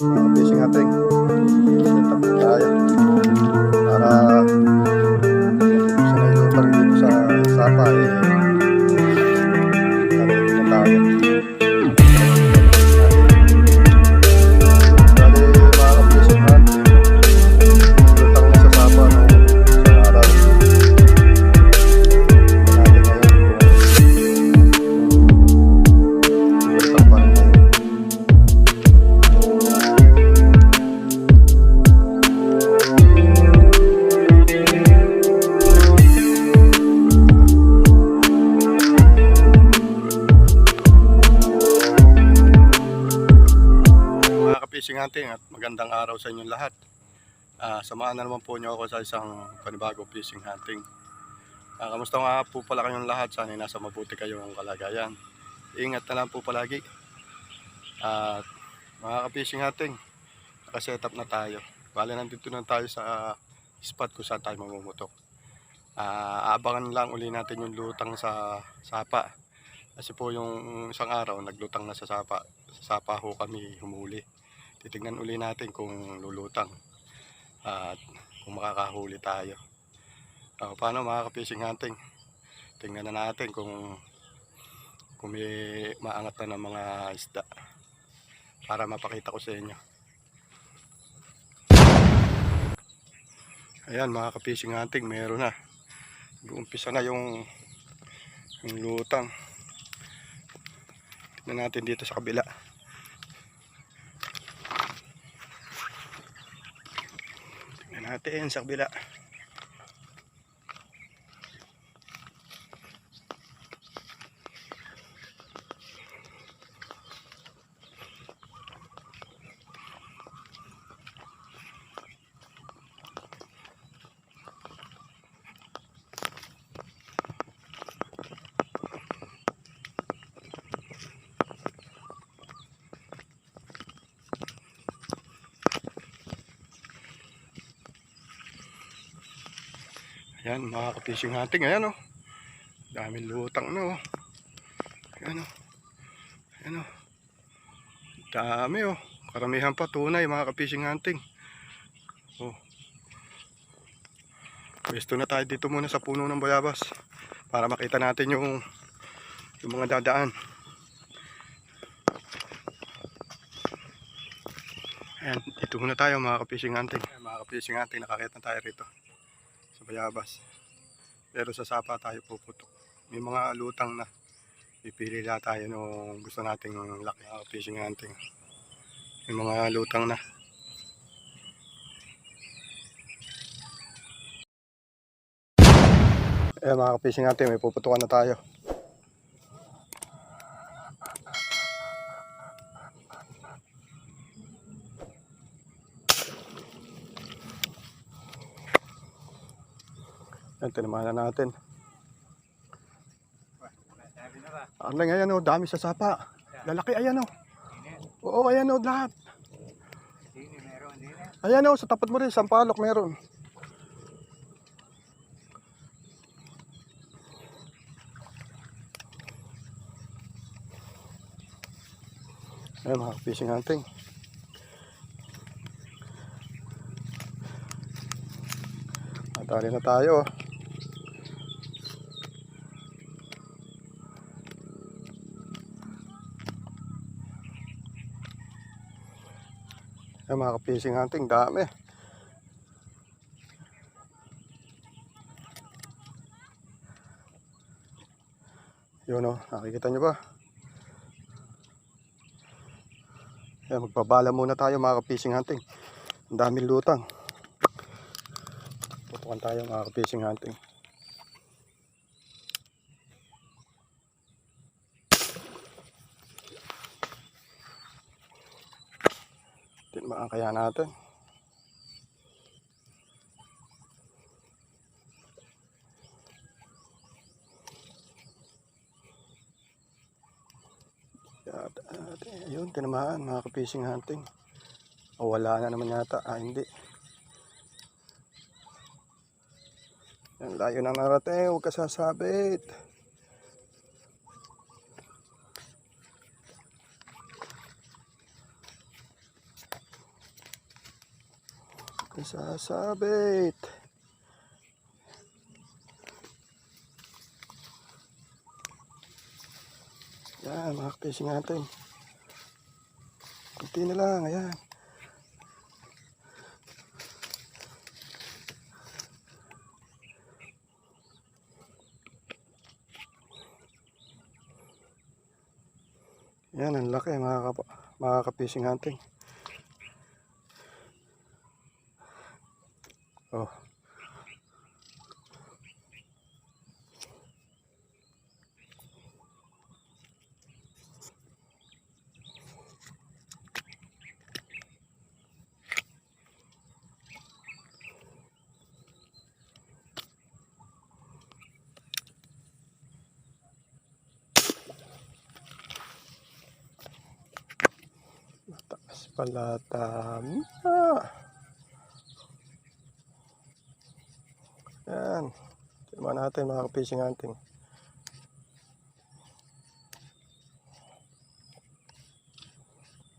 Fishing natin. Set up tayo. Para hunting at magandang araw sa inyong lahat. Ah, samahan na naman po niyo ako sa isang panibagong fishing hunting. Ah, kamusta nga po pala kayong lahat? Sana nasa mabuti kayong kalagayan. Ingat na lang po palagi. At mga kapising hunting, nakasetup na tayo. Bale nandito na tayo sa spot kung saan tayo mamumutok. Ah, aabangan lang uli natin yung lutang sa sapa. Kasi po yung isang araw naglutang na sa sapa. Sa sapa ho kami humuli. Titignan uli natin kung lulutang. At kung makakahuli tayo. Ah, paano mga ka-fishing hunting? Tingnan na natin kung kung may maangat na ng mga isda para mapakita ko sa inyo. Ayan mga ka-fishing hunting, meron na. Umpisa na yung yung lutang. Tingnan natin dito sa kabila. Tingnan natin sa kabila. Ayan, mga ka-fishing hunting. Ayan o. Daming lutang na o. Ayan o. Ayan o. Dami o. Karamihan pa tunay mga ka-fishing hunting. O. Pwesto na tayo dito muna sa puno ng bayabas. Para makita natin yung yung mga dadaan. Ayan, dito muna tayo mga ka-fishing hunting. Mga ka-fishing hunting, nakakita na tayo rito bayabas. Pero sa sapa tayo puputok. May mga lutang na. Pipili na tayo nung gusto nating laki uh, fishing hunting. May mga lutang na. Eh mga fishing natin, may puputukan na tayo. Yan, tinamaan na natin. Ang lang ayan o, dami sa sapa. Lalaki ayan o. Oo, ayan o, lahat. Ayan o, sa tapat mo rin, sampalok meron. Ayan mga fishing hunting. Natali na tayo. Oh. Ayan mga fishing hunting, dami. Yun o, nakikita nyo ba? Ayan, magpabala muna tayo mga fishing hunting. Ang daming lutang. Putukan tayo mga fishing hunting. Tinmaan kaya natin. At, at, ayun, tinamaan mga fishing hunting. O wala na naman yata. Ah, hindi. Yan, layo na narating. Huwag ka sasabit. Nasasabit. Yan, mga fishing natin. Kunti na lang, ayan. Yan, ang laki mga, kap mga ka-fishing hunting. Oh. Mataas pala tama. Yan. Tignan natin mga ka-fishing hunting.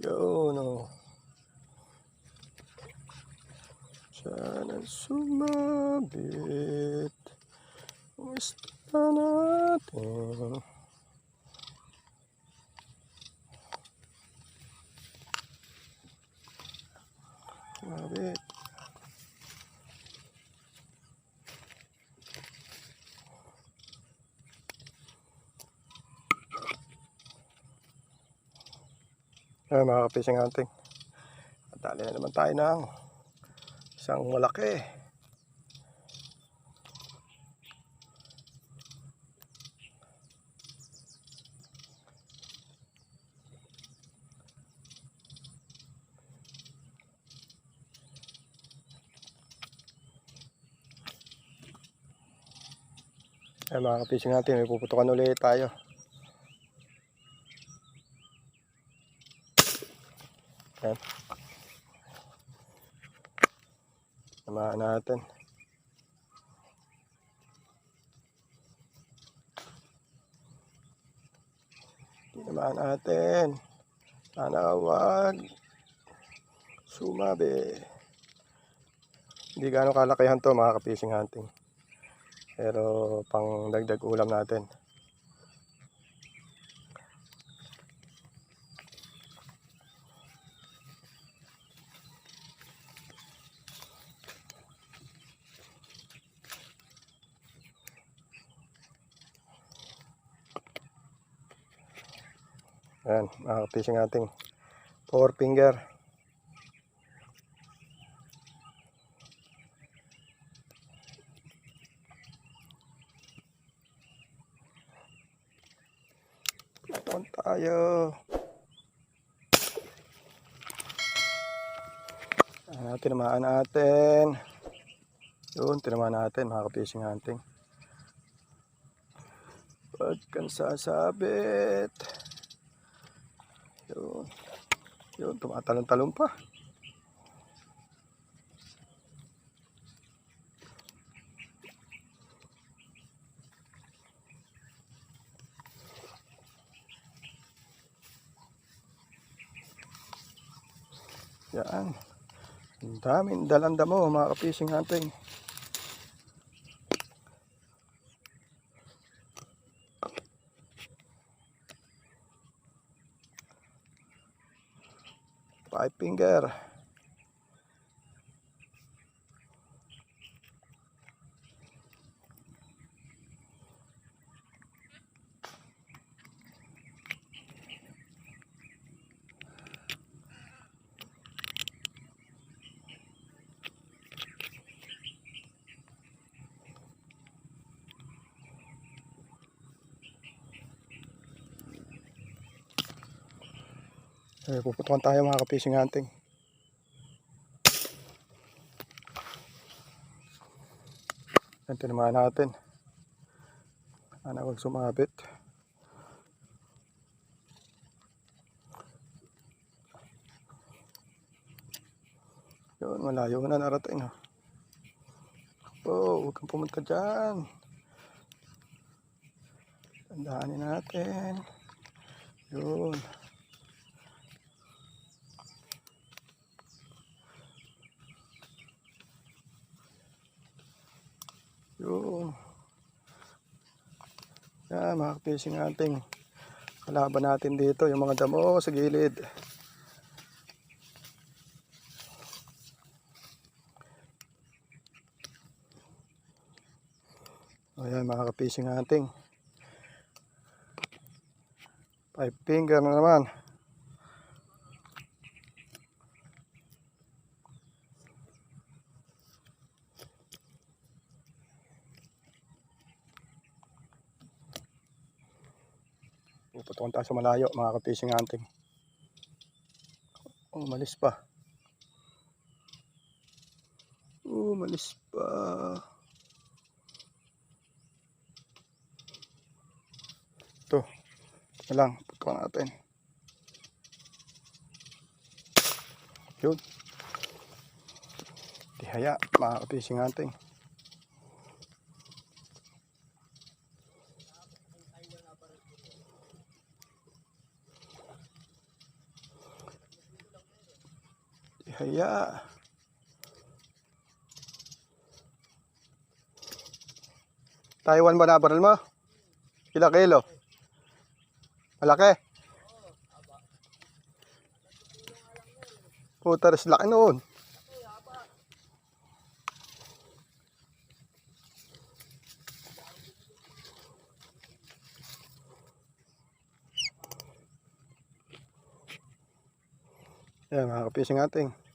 Yun o. Sana sumabit. Gusto natin. Sumabit. Ay, mga ka-fishing hunting. Dali na naman tayo ng isang malaki. Ay, mga ka-fishing natin, may puputukan ulit tayo. Yan. Tamaan natin. Tinamaan natin. Sana wag. Sumabi. Hindi gaano kalakihan to mga ka-fishing hunting. Pero pang dagdag ulam natin. Ayan, mga fishing natin. Four finger. Ito tayo. Ayan, tinamaan natin. Yun, tinamaan natin mga fishing hunting. Huwag kang sasabit. Yun. Yun, tumatalon-talon pa. Yan. Ang daming dalanda mo mga ka-fishing hunting. Five Eh, puputukan tayo mga ka-fishing hunting. Yan, tinamaan natin. Sana huwag sumabit. Yun, malayo na narating. Ha. Oh, huwag kang pumunta dyan. Tandaanin natin. Yun. Yun. Yan, mga fishing ating kalaban natin dito, yung mga damo sa gilid. Ayan, mga fishing ating. Five finger na naman. Tayo sa malayo, mga ka-fishing hunting. Oh, malis pa. Oh, malis pa. Ito. Ito lang. Putukan natin. Yun. Tihaya, mga ka-fishing hunting. Tihaya. Taiwan ba na mo? Kila kilo? Malaki? Puta, res laki noon. Yan, mga kapising ating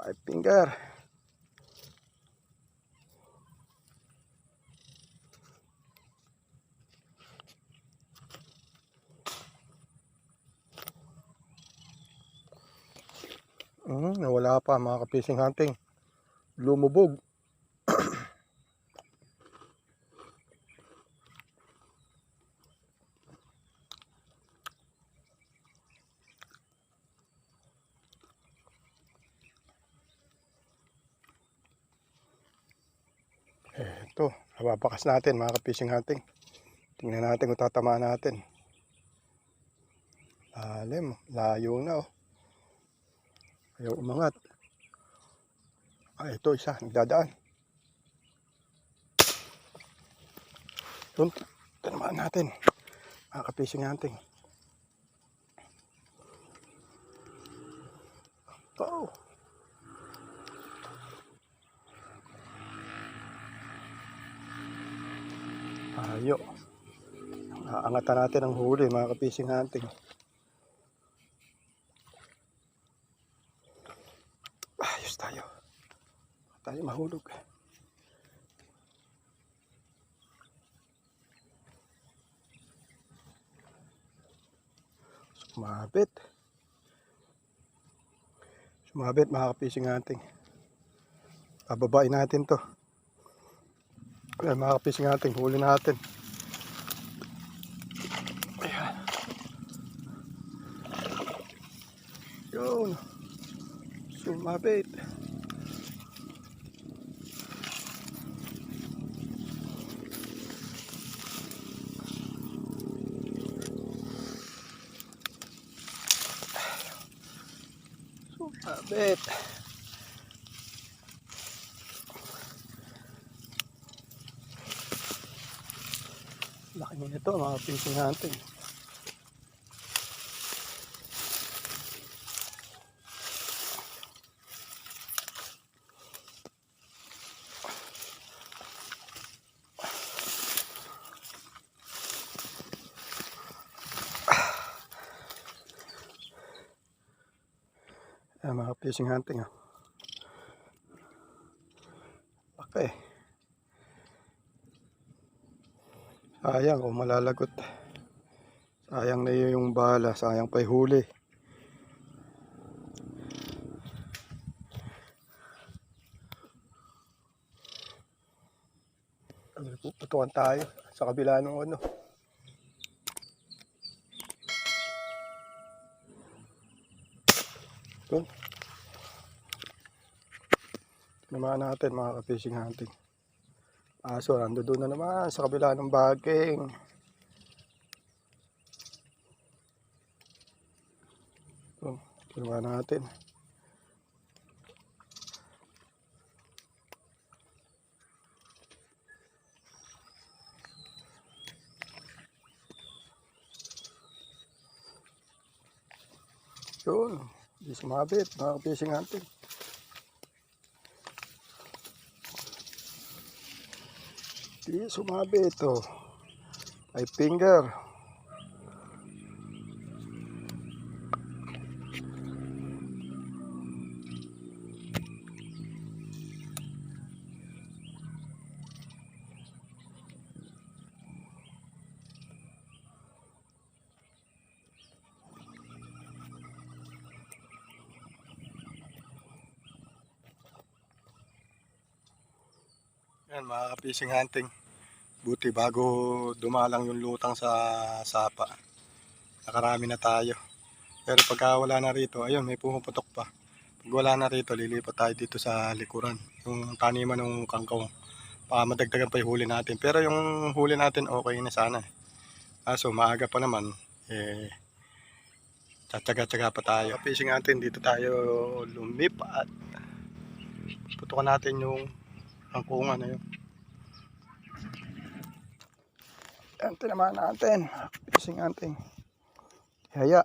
five finger. Hmm, nawala pa mga kapising hunting. Lumubog. Eh, ito, nababakas natin mga kapising hunting. Tingnan natin kung tatamaan natin. Lalim, layo na oh. Ayaw umangat. Ah, ito isa, nagdadaan. Yun, tanamaan natin. Mga kapising hunting. Ito. Ayo. Aangatan natin ang huli mga kapising hunting. Ayos tayo. Tayo mahulog. Sumabit. Sumabit mga kapising hunting. Pababain natin to. Ayan mga kapising natin, huli natin. Ayan. Yun. Sumabit. Sumabit. Laki mo nito mga fishing natin. Ayan mga fishing hunting. Oh. Laki. Sayang kung malalagot. Sayang na yun yung bala. Sayang pa huli. Putukan tayo sa kabila ng ano. Yun. Naman natin mga ka-fishing hunting aso ah, nando doon na naman sa kabila ng baging. Ito kinuha natin. Yun, di sumabit mga fishing hunting Di sumabit. Oh. Ay finger. Yan, mga fishing hunting. Buti bago dumalang yung lutang sa sapa. Nakarami na tayo. Pero pagka wala na rito, ayun, may pumuputok pa. Pag wala na rito, lilipat tayo dito sa likuran. Yung taniman ng kangkong. Baka madagdagan pa yung huli natin. Pero yung huli natin, okay na sana. Kaso maaga pa naman, eh, tsatsaga-tsaga pa tayo. Fishing natin, dito tayo lumipat. Putukan natin yung kangkungan na yun. Yan, tinamaan natin. Fishing natin. Haya.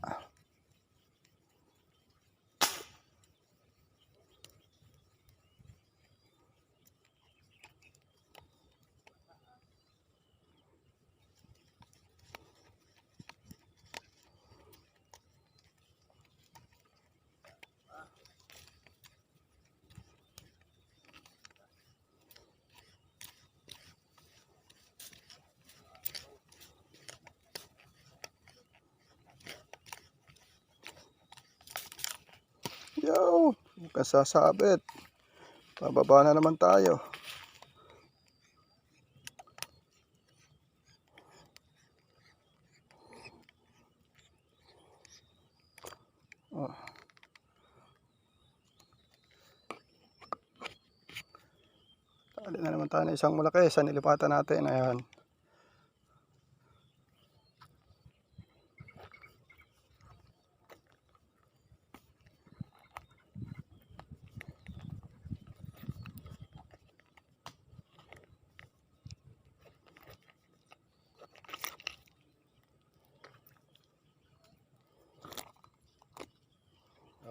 Yo, kasasabit. Pababa na naman tayo. Oh. Tali na naman tayo ng isang malaki sa nilipatan natin. Ayan.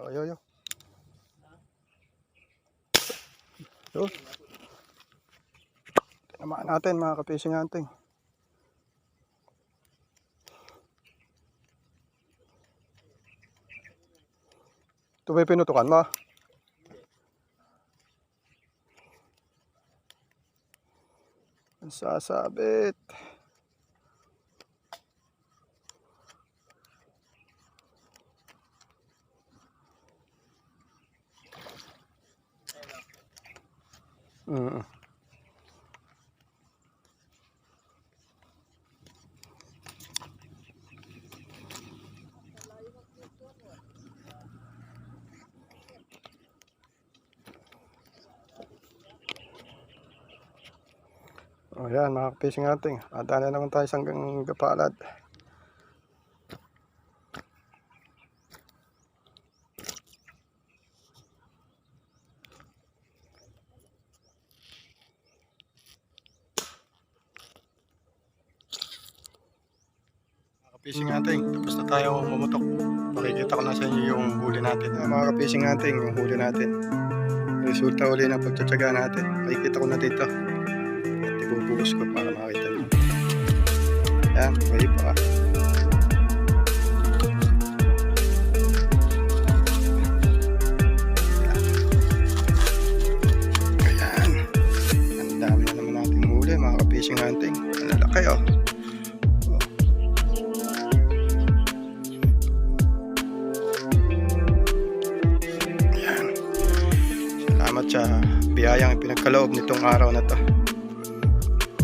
Oh, yo, yo. Yo. Tinamaan natin mga kapising hunting. Ito ba pinutukan mo? Ang sasabit. Mm. O yan mga fishing natin. Ada na naman tayo sa hanggang gapalad. Natin. Ka-fishing natin, yung huli natin. Resulta uli ng pagtsatsaga natin. Pakikita ko na dito. At ibubuhos ko para makita nyo. Yan, may pa. Ayan. Ang dami na naman nating huli, mga ka-fishing hunting. Ang lalaki oh. Pinagkaloob nitong araw na to.